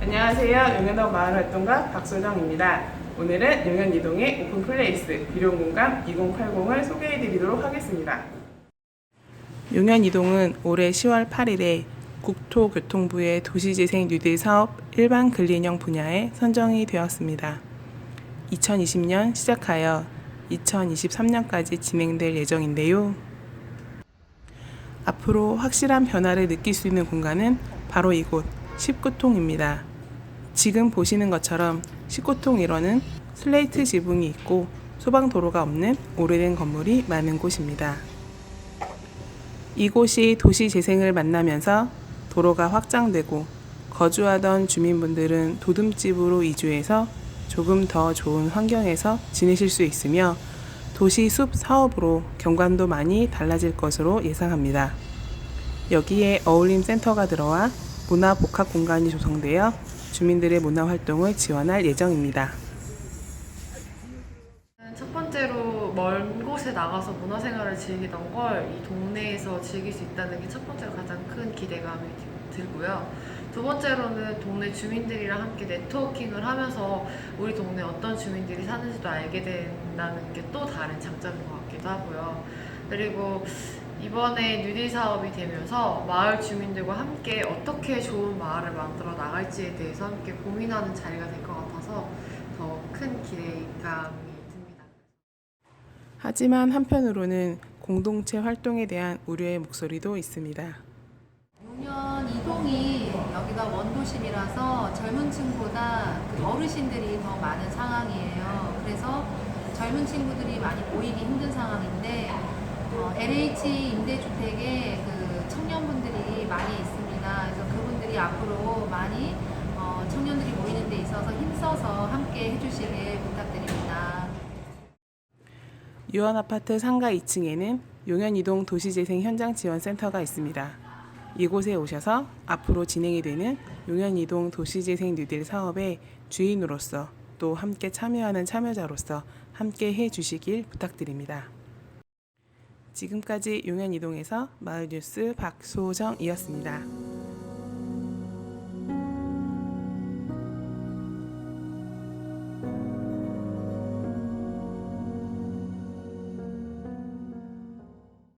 안녕하세요. 용현동 마을활동가 박소정입니다. 오늘은 용현 이동의 오픈 플레이스 비룡 공감 2080을 소개해 드리도록 하겠습니다. 용현 이동은 올해 10월 8일에 국토교통부의 도시재생 뉴딜 사업 일반 근린형 분야에 선정이 되었습니다. 2020년 시작하여 2023년까지 진행될 예정인데요. 앞으로 확실한 변화를 느낄 수 있는 공간은 바로 이곳 19통입니다. 지금 보시는 것처럼 19통 1호는 슬레이트 지붕이 있고 소방 도로가 없는 오래된 건물이 많은 곳입니다. 이곳이 도시 재생을 만나면서 도로가 확장되고 거주하던 주민분들은 도둠집으로 이주해서 조금 더 좋은 환경에서 지내실 수 있으며 도시 숲 사업으로 경관도 많이 달라질 것으로 예상합니다. 여기에 어울림 센터가 들어와 문화 복합 공간이 조성되어 주민들의 문화 활동을 지원할 예정입니다. 첫 번째로 먼 곳에 나가서 문화 생활을 즐기던 걸 이 동네에서 즐길 수 있다는 게 첫 번째로 가장 큰 기대감이 들고요. 두 번째로는 동네 주민들이랑 함께 네트워킹을 하면서 우리 동네 어떤 주민들이 사는지도 알게 된다는 게 또 다른 장점인 것 같기도 하고요. 그리고 이번에 뉴딜 사업이 되면서 마을 주민들과 함께 어떻게 좋은 마을을 만들어 나갈지에 대해서 함께 고민하는 자리가 될 것 같아서 더 큰 기대감이 듭니다. 하지만 한편으로는 공동체 활동에 대한 우려의 목소리도 있습니다. 용현 이동이 여기가 원도심이라서 젊은 층보다 그 어르신들이 더 많은 상황이에요. 그래서 젊은 친구들이 많이 모이기 힘든 상황인데 어, LH 임대주택에 그 청년분들이 많이 있습니다. 그래서 그분들이 앞으로 많이 어, 청년들이 모이는 데 있어서 힘써서 함께 해주시길 부탁드립니다. 유원 아파트 상가 2층에는 용현이동 도시재생 현장 지원센터가 있습니다. 이곳에 오셔서 앞으로 진행이 되는 용현이동 도시재생 뉴딜 사업의 주인으로서 또 함께 참여하는 참여자로서 함께 해 주시길 부탁드립니다. 지금까지 용현이동에서 마을뉴스 박소정이었습니다.